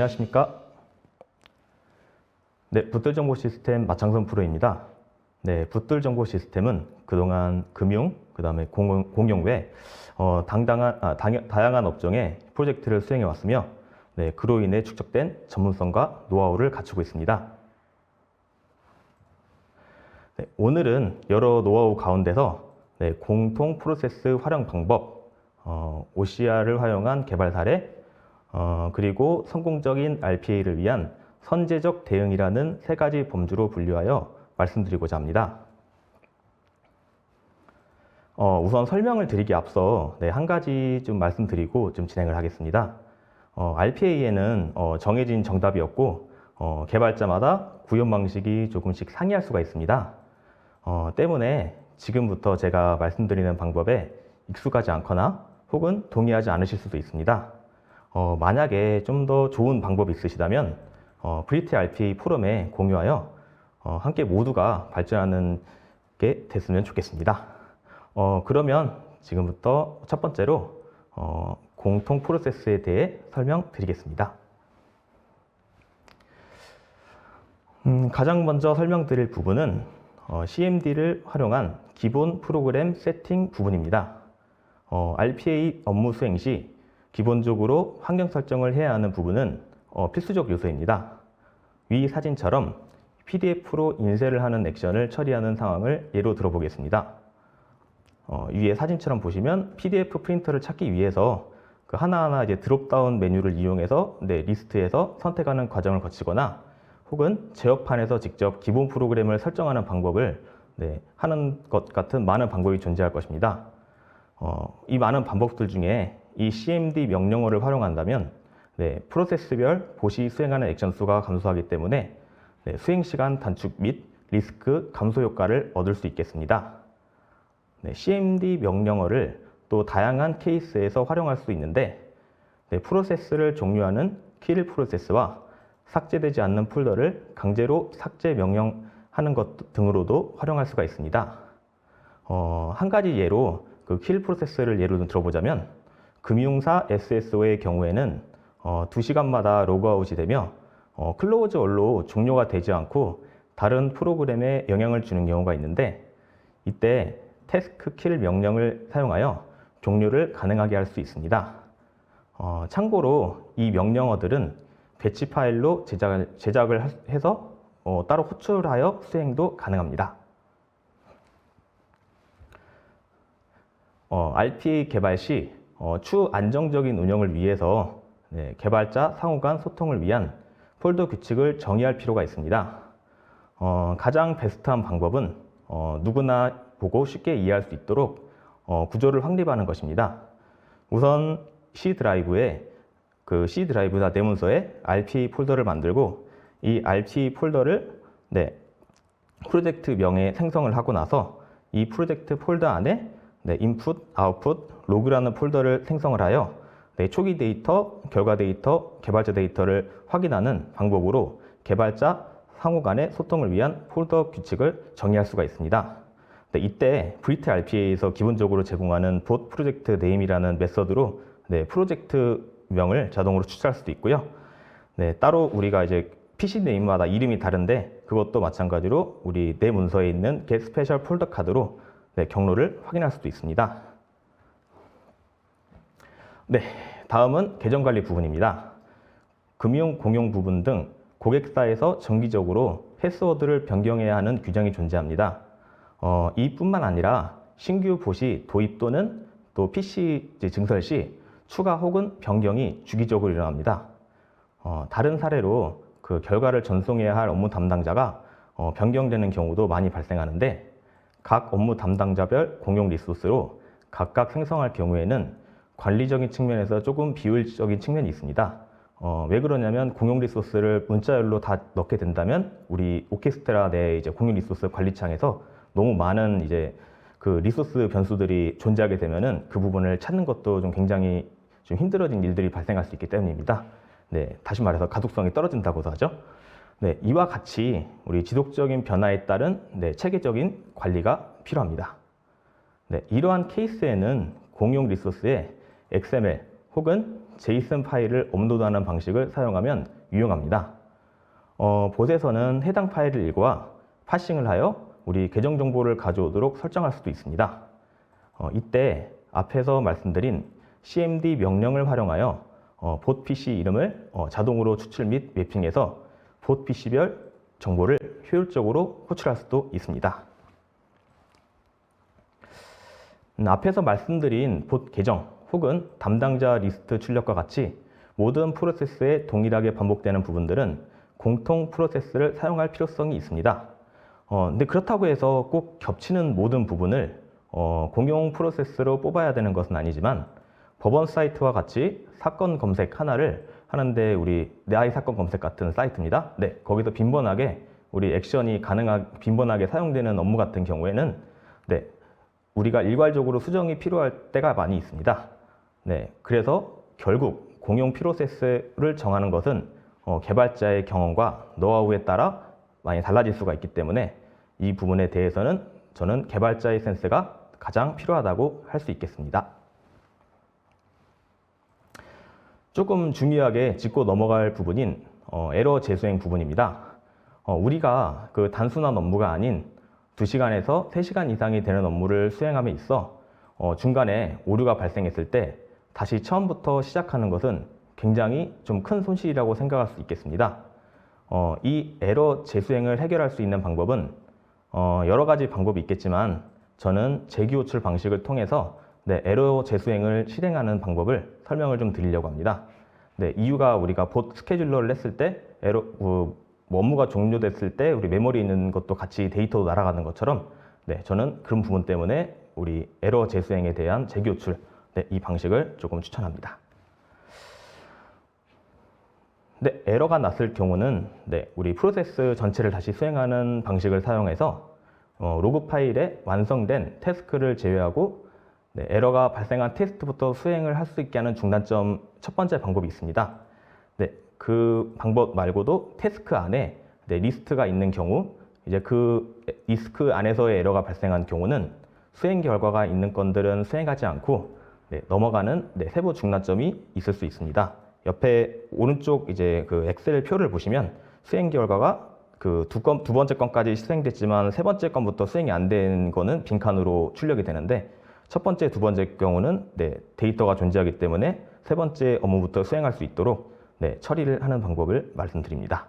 안녕하십니까? 네, 붙들 정보 시스템 마창선 프로입니다. 네, 붙들 정보 시스템은 그동안 금융, 그 다음에 공용 외 어, 당당한, 아, 당, 다양한 업종의 프로젝트를 수행해 왔으며 네, 그로 인해 축적된 전문성과 노하우를 갖추고 있습니다. 네, 오늘은 여러 노하우 가운데서 네, 공통 프로세스 활용 방법, 어, OCR을 활용한 개발 사례, 어, 그리고 성공적인 RPA를 위한 선제적 대응이라는 세 가지 범주로 분류하여 말씀드리고자 합니다. 어, 우선 설명을 드리기 앞서 네, 한 가지 좀 말씀드리고 좀 진행을 하겠습니다. 어, RPA에는 어, 정해진 정답이 없고 어, 개발자마다 구현 방식이 조금씩 상이할 수가 있습니다. 어, 때문에 지금부터 제가 말씀드리는 방법에 익숙하지 않거나 혹은 동의하지 않으실 수도 있습니다. 어, 만약에 좀 더 좋은 방법이 있으시다면 어, 브리트 RPA 포럼에 공유하여 어, 함께 모두가 발전하는 게 됐으면 좋겠습니다. 어, 그러면 지금부터 첫 번째로 어, 공통 프로세스에 대해 설명드리겠습니다. 음, 가장 먼저 설명드릴 부분은 어, CMD를 활용한 기본 프로그램 세팅 부분입니다. 어, RPA 업무 수행 시 기본적으로 환경 설정을 해야 하는 부분은 어, 필수적 요소입니다. 위 사진처럼 PDF로 인쇄를 하는 액션을 처리하는 상황을 예로 들어보겠습니다. 어, 위에 사진처럼 보시면 PDF 프린터를 찾기 위해서 그 하나하나 이제 드롭다운 메뉴를 이용해서 네, 리스트에서 선택하는 과정을 거치거나 혹은 제어판에서 직접 기본 프로그램을 설정하는 방법을 네, 하는 것 같은 많은 방법이 존재할 것입니다. 어, 이 많은 방법들 중에 이 CMD 명령어를 활용한다면 네, 프로세스별 보시 수행하는 액션 수가 감소하기 때문에 네, 수행 시간 단축 및 리스크 감소 효과를 얻을 수 있겠습니다. 네, CMD 명령어를 또 다양한 케이스에서 활용할 수 있는데 네, 프로세스를 종료하는 킬 프로세스와 삭제되지 않는 폴더를 강제로 삭제 명령하는 것 등으로도 활용할 수가 있습니다. 어, 한 가지 예로 그 킬 프로세스를 예로 들어보자면 금융사 SSO의 경우에는 어, 2시간마다 로그아웃이 되며 어, 클로즈 얼로 종료가 되지 않고 다른 프로그램에 영향을 주는 경우가 있는데 이때 태스크 킬 명령을 사용하여 종료를 가능하게 할 수 있습니다. 어, 참고로 이 명령어들은 배치 파일로 제작을, 제작을 해서 어, 따로 호출하여 수행도 가능합니다. 어, RPA 개발 시 어, 추후 안정적인 운영을 위해서 네, 개발자 상호 간 소통을 위한 폴더 규칙을 정의할 필요가 있습니다. 어, 가장 베스트한 방법은 어, 누구나 보고 쉽게 이해할 수 있도록 어, 구조를 확립하는 것입니다. 우선 C 드라이브에 그 C 드라이브나 내 문서에 RPA 폴더를 만들고 이 RPA 폴더를 네, 프로젝트 명에 생성을 하고 나서 이 프로젝트 폴더 안에 네, 인풋, 아웃풋, 로그라는 폴더를 생성을 하여 네, 초기 데이터, 결과 데이터, 개발자 데이터를 확인하는 방법으로 개발자 상호 간의 소통을 위한 폴더 규칙을 정의할 수가 있습니다. 네, 이때 브리트 RPA에서 기본적으로 제공하는 bot 프로젝트 네임이라는 메서드로 네, 프로젝트 명을 자동으로 추출할 수도 있고요. 네, 따로 우리가 이제 PC 네임마다 이름이 다른데 그것도 마찬가지로 우리 내 문서에 있는 get special 폴더 카드로 네, 경로를 확인할 수도 있습니다. 네, 다음은 계정 관리 부분입니다. 금융 공용 부분 등 고객사에서 정기적으로 패스워드를 변경해야 하는 규정이 존재합니다. 어, 이뿐만 아니라 신규 보시 도입 또는 또 PC 증설 시 추가 혹은 변경이 주기적으로 일어납니다. 어, 다른 사례로 그 결과를 전송해야 할 업무 담당자가 어, 변경되는 경우도 많이 발생하는데 각 업무 담당자별 공용 리소스로 각각 생성할 경우에는 관리적인 측면에서 조금 비효율적인 측면이 있습니다. 어, 왜 그러냐면 공용 리소스를 문자열로 다 넣게 된다면 우리 오케스트라 내 이제 공용 리소스 관리창에서 너무 많은 이제 그 리소스 변수들이 존재하게 되면은 그 부분을 찾는 것도 좀 굉장히 좀 힘들어진 일들이 발생할 수 있기 때문입니다. 네, 다시 말해서 가독성이 떨어진다고도 하죠. 네, 이와 같이 우리 지속적인 변화에 따른 네, 체계적인 관리가 필요합니다. 네, 이러한 케이스에는 공용 리소스에 XML 혹은 제이슨 파일을 업로드하는 방식을 사용하면 유용합니다. 어, 봇에서는 해당 파일을 읽어와 파싱을 하여 우리 계정 정보를 가져오도록 설정할 수도 있습니다. 어, 이때 앞에서 말씀드린 cmd 명령을 활용하여 어, 봇 PC 이름을 어, 자동으로 추출 및 매핑해서 봇 PC별 정보를 효율적으로 호출할 수도 있습니다. 음, 앞에서 말씀드린 봇 계정 혹은 담당자 리스트 출력과 같이 모든 프로세스에 동일하게 반복되는 부분들은 공통 프로세스를 사용할 필요성이 있습니다. 어, 근데 그렇다고 해서 꼭 겹치는 모든 부분을 어, 공용 프로세스로 뽑아야 되는 것은 아니지만 법원 사이트와 같이 사건 검색 하나를 하는데 우리 내 아이 사건 검색 같은 사이트입니다. 네, 거기서 빈번하게 우리 액션이 가능하 빈번하게 사용되는 업무 같은 경우에는 네, 우리가 일괄적으로 수정이 필요할 때가 많이 있습니다. 네, 그래서 결국 공용 프로세스를 정하는 것은 어, 개발자의 경험과 노하우에 따라 많이 달라질 수가 있기 때문에 이 부분에 대해서는 저는 개발자의 센스가 가장 필요하다고 할 수 있겠습니다. 조금 중요하게 짚고 넘어갈 부분인 어, 에러 재수행 부분입니다. 어, 우리가 그 단순한 업무가 아닌 2시간에서 3시간 이상이 되는 업무를 수행함에 있어 어, 중간에 오류가 발생했을 때 다시 처음부터 시작하는 것은 굉장히 좀 큰 손실이라고 생각할 수 있겠습니다. 어, 이 에러 재수행을 해결할 수 있는 방법은 어, 여러 가지 방법이 있겠지만 저는 재기 호출 방식을 통해서 네, 에러 재수행을 실행하는 방법을 설명을 좀 드리려고 합니다. 네, 이유가 우리가 봇 스케줄러를 했을 때 에러 어, 뭐 업무가 종료됐을 때 우리 메모리에 있는 것도 같이 데이터도 날아가는 것처럼 네, 저는 그런 부분 때문에 우리 에러 재수행에 대한 재기 호출 네, 이 방식을 조금 추천합니다. 네, 에러가 났을 경우는 네, 우리 프로세스 전체를 다시 수행하는 방식을 사용해서 어, 로그 파일에 완성된 태스크를 제외하고 네, 에러가 발생한 테스트부터 수행을 할 수 있게 하는 중단점 첫 번째 방법이 있습니다. 네, 그 방법 말고도 태스크 안에 네, 리스트가 있는 경우 이제 그 리스크 안에서의 에러가 발생한 경우는 수행 결과가 있는 건들은 수행하지 않고 네, 넘어가는 네, 세부 중단점이 있을 수 있습니다. 옆에 오른쪽 이제 그 엑셀 표를 보시면 수행 결과가 그두 번째 건까지 수행됐지만 세 번째 건부터 수행이 안 된 거는 빈칸으로 출력이 되는데 첫 번째, 두 번째 경우는 네, 데이터가 존재하기 때문에 세 번째 업무부터 수행할 수 있도록 네, 처리를 하는 방법을 말씀드립니다.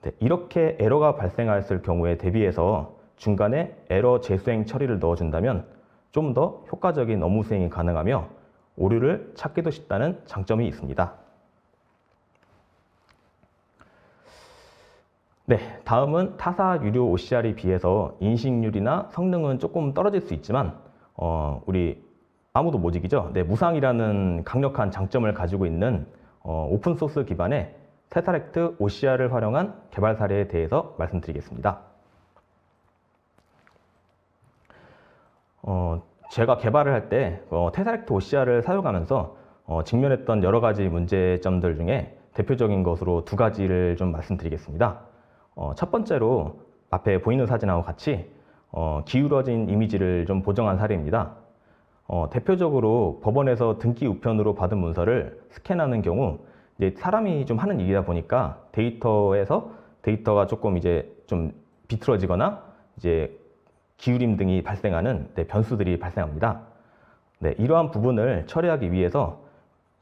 네, 이렇게 에러가 발생했을 경우에 대비해서 중간에 에러 재수행 처리를 넣어준다면 좀 더 효과적인 업무 수행이 가능하며 오류를 찾기도 쉽다는 장점이 있습니다. 네, 다음은 타사 유료 OCR에 비해서 인식률이나 성능은 조금 떨어질 수 있지만 어, 우리 아무도 못 이기죠. 네, 무상이라는 강력한 장점을 가지고 있는 어, 오픈 소스 기반의 테사렉트 OCR을 활용한 개발 사례에 대해서 말씀드리겠습니다. 어, 제가 개발을 할때 어, 테사렉트 OCR을 사용하면서 어, 직면했던 여러 가지 문제점들 중에 대표적인 것으로 두 가지를 좀 말씀드리겠습니다. 어, 첫 번째로 앞에 보이는 사진하고 같이 어, 기울어진 이미지를 좀 보정한 사례입니다. 어, 대표적으로 법원에서 등기 우편으로 받은 문서를 스캔하는 경우 이제 사람이 좀 하는 일이다 보니까 데이터에서 데이터가 조금 이제 좀 비틀어지거나 이제 기울임 등이 발생하는 네, 변수들이 발생합니다. 네, 이러한 부분을 처리하기 위해서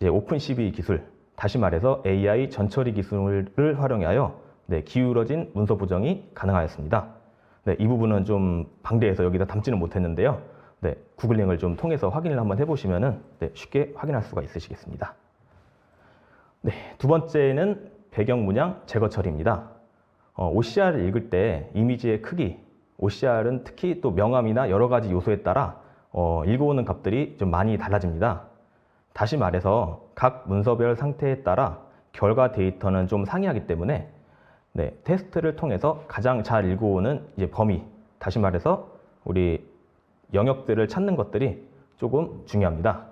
이제 오픈 CB 기술, 다시 말해서 AI 전처리 기술을 활용하여 네, 기울어진 문서 보정이 가능하였습니다. 네, 이 부분은 좀 방대해서 여기다 담지는 못했는데요. 네, 구글링을 좀 통해서 확인을 한번 해보시면은 네, 쉽게 확인할 수가 있으시겠습니다. 네, 두 번째는 배경 문양 제거 처리입니다. 어, OCR을 읽을 때 이미지의 크기, OCR은 특히 또 명암이나 여러 가지 요소에 따라 어, 읽어오는 값들이 좀 많이 달라집니다. 다시 말해서 각 문서별 상태에 따라 결과 데이터는 좀 상이하기 때문에 네, 테스트를 통해서 가장 잘 읽어오는 이제 범위, 다시 말해서 우리 영역들을 찾는 것들이 조금 중요합니다.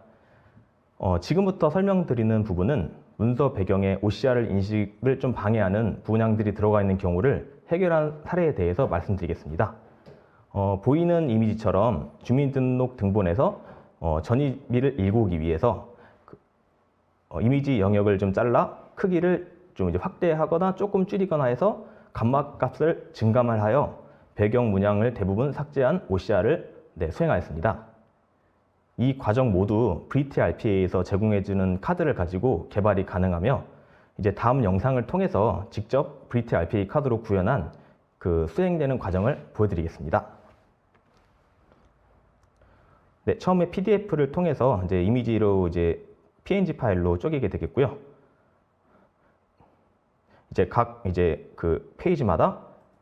어, 지금부터 설명드리는 부분은 문서 배경에 OCR을 인식을 좀 방해하는 분양들이 들어가 있는 경우를 해결한 사례에 대해서 말씀드리겠습니다. 어, 보이는 이미지처럼 주민등록 등본에서 어, 전입일을 읽어오기 위해서 그, 어, 이미지 영역을 좀 잘라 크기를 좀 이제 확대하거나 조금 줄이거나 해서 감마 값을 증감을 하여 배경 문양을 대부분 삭제한 OCR을 네, 수행하였습니다. 이 과정 모두 브리티 RPA에서 제공해주는 카드를 가지고 개발이 가능하며 이제 다음 영상을 통해서 직접 브리티 RPA 카드로 구현한 그 수행되는 과정을 보여드리겠습니다. 네, 처음에 PDF를 통해서 이제 이미지로 이제 PNG 파일로 쪼개게 되겠고요. 이제 각 이제 그 페이지마다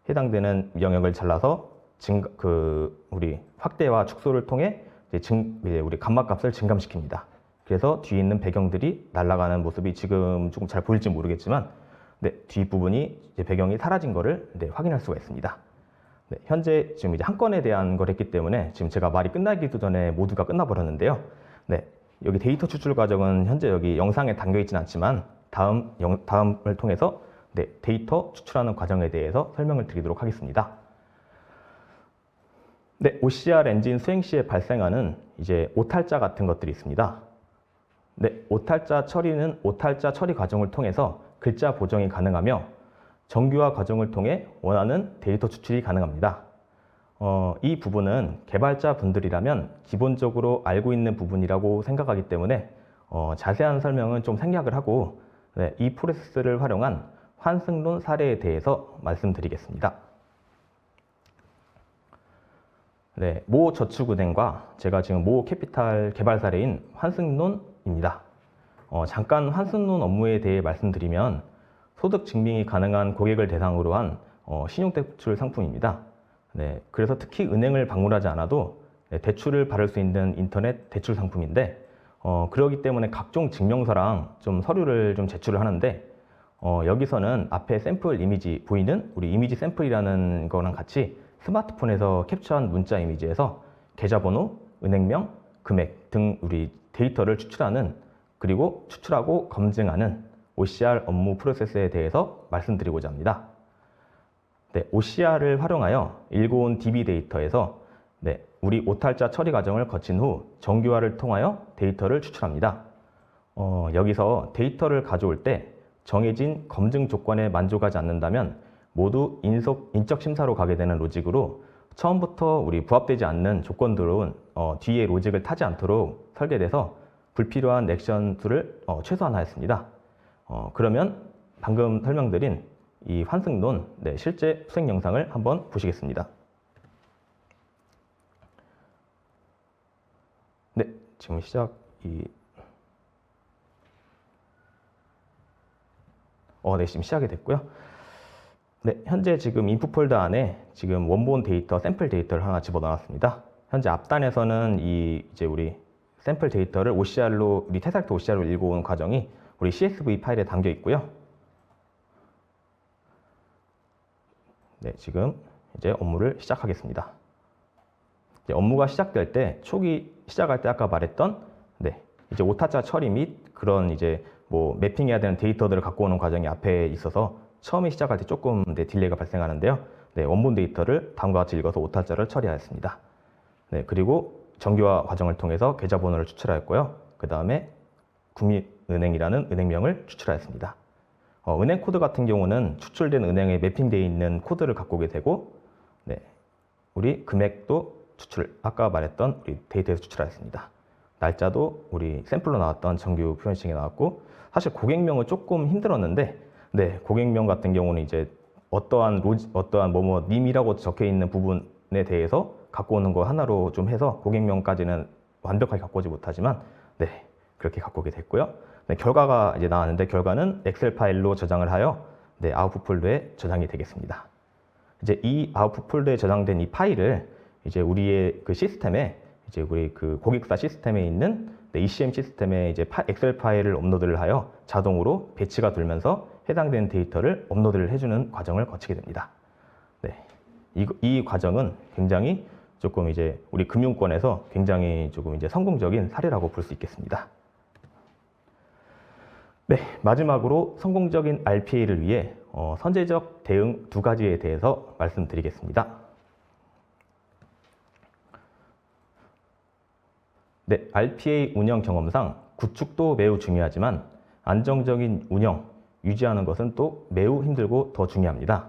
해당되는 영역을 잘라서 증, 그 우리 확대와 축소를 통해 이제 증, 이제 우리 감마값을 증감시킵니다. 그래서 뒤에 있는 배경들이 날아가는 모습이 지금 조금 잘 보일지 모르겠지만, 네, 뒷 부분이 이제 배경이 사라진 거를 네, 확인할 수가 있습니다. 네, 현재 지금 이제 한 건에 대한 걸 했기 때문에 지금 제가 말이 끝나기도 전에 모두가 끝나버렸는데요. 네, 여기 데이터 추출 과정은 현재 여기 영상에 담겨 있지는 않지만 다음 영, 다음을 통해서 네, 데이터 추출하는 과정에 대해서 설명을 드리도록 하겠습니다. 네, OCR 엔진 수행 시에 발생하는 이제 오탈자 같은 것들이 있습니다. 네, 오탈자 처리는 오탈자 처리 과정을 통해서 글자 보정이 가능하며 정규화 과정을 통해 원하는 데이터 추출이 가능합니다. 어, 이 부분은 개발자 분들이라면 기본적으로 알고 있는 부분이라고 생각하기 때문에 어, 자세한 설명은 좀 생략을 하고 네, 이 프로세스를 활용한 환승론 사례에 대해서 말씀드리겠습니다. 네, 모 저축은행과 제가 지금 모 캐피탈 개발 사례인 환승론입니다. 어, 잠깐 환승론 업무에 대해 말씀드리면 소득 증빙이 가능한 고객을 대상으로 한 어, 신용대출 상품입니다. 네, 그래서 특히 은행을 방문하지 않아도 네, 대출을 받을 수 있는 인터넷 대출 상품인데 어, 그러기 때문에 각종 증명서랑 좀 서류를 좀 제출을 하는데 어, 여기서는 앞에 샘플 이미지 보이는 우리 이미지 샘플이라는 거랑 같이 스마트폰에서 캡처한 문자 이미지에서 계좌번호, 은행명, 금액 등 우리 데이터를 추출하는 그리고 추출하고 검증하는 OCR 업무 프로세스에 대해서 말씀드리고자 합니다. 네, OCR을 활용하여 읽어온 DB 데이터에서 네, 우리 오탈자 처리 과정을 거친 후 정규화를 통하여 데이터를 추출합니다. 어, 여기서 데이터를 가져올 때 정해진 검증 조건에 만족하지 않는다면 모두 인속, 인적 심사로 가게 되는 로직으로 처음부터 우리 부합되지 않는 조건들은 어, 뒤에 로직을 타지 않도록 설계돼서 불필요한 액션 수를 어, 최소화하였습니다. 어, 그러면 방금 설명드린 이 환승론 네, 실제 수행 영상을 한번 보시겠습니다. 네, 지금 시작 이 어, 네, 지금 시작이 됐고요. 네, 현재 지금 인풋 폴더 안에 지금 원본 데이터, 샘플 데이터를 하나 집어넣었습니다. 현재 앞단에서는 이 이제 우리 샘플 데이터를 OCR로 우리 테사트 OCR로 읽어온 과정이 우리 CSV 파일에 담겨 있고요. 네, 지금 이제 업무를 시작하겠습니다. 이제 업무가 시작될 때 초기 시작할 때 아까 말했던 네, 이제 오타자 처리 및 그런 이제 뭐 매핑해야 되는 데이터들을 갖고 오는 과정이 앞에 있어서 처음에 시작할 때 조금 네, 딜레이가 발생하는데요. 네, 원본 데이터를 다음과 같이 읽어서 오타자를 처리하였습니다. 네, 그리고 정규화 과정을 통해서 계좌번호를 추출하였고요. 그 다음에 국민은행이라는 은행명을 추출하였습니다. 어, 은행 코드 같은 경우는 추출된 은행에 매핑되어 있는 코드를 갖고 오게 되고, 네, 우리 금액도 추출, 아까 말했던 우리 데이터에서 추출하였습니다. 날짜도 우리 샘플로 나왔던 정규 표현식이 나왔고, 사실 고객명은 조금 힘들었는데, 네, 고객명 같은 경우는 이제 어떠한 로지, 어떠한 뭐뭐 님이라고 적혀 있는 부분에 대해서 갖고 오는 거 하나로 좀 해서 고객명까지는 완벽하게 갖고 오지 못하지만, 네, 그렇게 갖고 오게 됐고요. 네, 결과가 이제 나왔는데 결과는 엑셀 파일로 저장을 하여 네, 아웃풋 폴더에 저장이 되겠습니다. 이제 이 아웃풋 폴더에 저장된 이 파일을 이제 우리의 그 시스템에 이제 우리 그 고객사 시스템에 있는 네, ECM 시스템에 이제 파, 엑셀 파일을 업로드를 하여 자동으로 배치가 돌면서 해당되는 데이터를 업로드를 해주는 과정을 거치게 됩니다. 네, 이, 이 과정은 굉장히 조금 이제 우리 금융권에서 굉장히 조금 이제 성공적인 사례라고 볼 수 있겠습니다. 네, 마지막으로 성공적인 RPA를 위해 어, 선제적 대응 두 가지에 대해서 말씀드리겠습니다. 네, RPA 운영 경험상 구축도 매우 중요하지만 안정적인 운영, 유지하는 것은 또 매우 힘들고 더 중요합니다.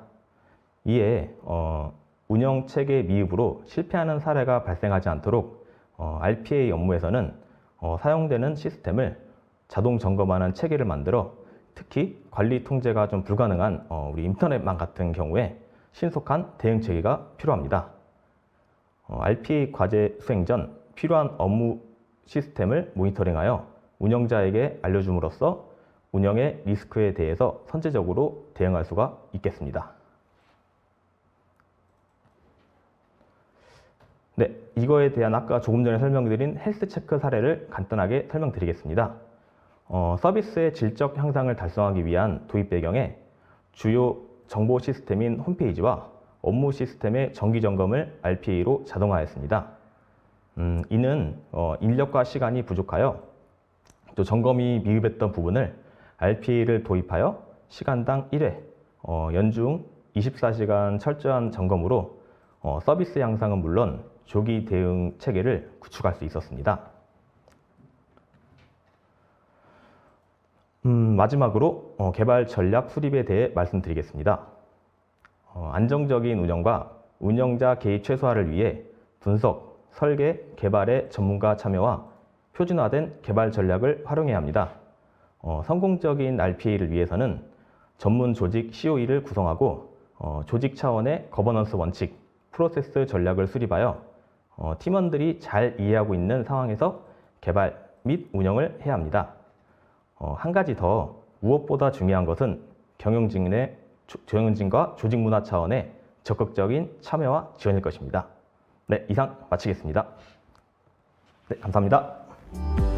이에 어, 운영 체계 미흡으로 실패하는 사례가 발생하지 않도록 어, RPA 업무에서는 어, 사용되는 시스템을 자동 점검하는 체계를 만들어 특히 관리 통제가 좀 불가능한 어, 우리 인터넷망 같은 경우에 신속한 대응 체계가 필요합니다. 어, RPA 과제 수행 전 필요한 업무 시스템을 모니터링하여 운영자에게 알려줌으로써 운영의 리스크에 대해서 선제적으로 대응할 수가 있겠습니다. 네, 이거에 대한 아까 조금 전에 설명드린 헬스 체크 사례를 간단하게 설명드리겠습니다. 어, 서비스의 질적 향상을 달성하기 위한 도입 배경에 주요 정보 시스템인 홈페이지와 업무 시스템의 정기 점검을 RPA로 자동화했습니다. 음, 이는 어, 인력과 시간이 부족하여 또 점검이 미흡했던 부분을 RPA를 도입하여 시간당 1회, 어, 연중 24시간 철저한 점검으로 어, 서비스 향상은 물론 조기 대응 체계를 구축할 수 있었습니다. 음, 마지막으로 어, 개발 전략 수립에 대해 말씀드리겠습니다. 어, 안정적인 운영과 운영자 개입 최소화를 위해 분석, 설계, 개발의 전문가 참여와 표준화된 개발 전략을 활용해야 합니다. 어, 성공적인 RPA를 위해서는 전문 조직 COE를 구성하고 어, 조직 차원의 거버넌스 원칙, 프로세스 전략을 수립하여 어, 팀원들이 잘 이해하고 있는 상황에서 개발 및 운영을 해야 합니다. 어, 한 가지 더 무엇보다 중요한 것은 경영진의 조- 경영진과 조직 문화 차원의 적극적인 참여와 지원일 것입니다. 네, 이상 마치겠습니다. 네, 감사합니다.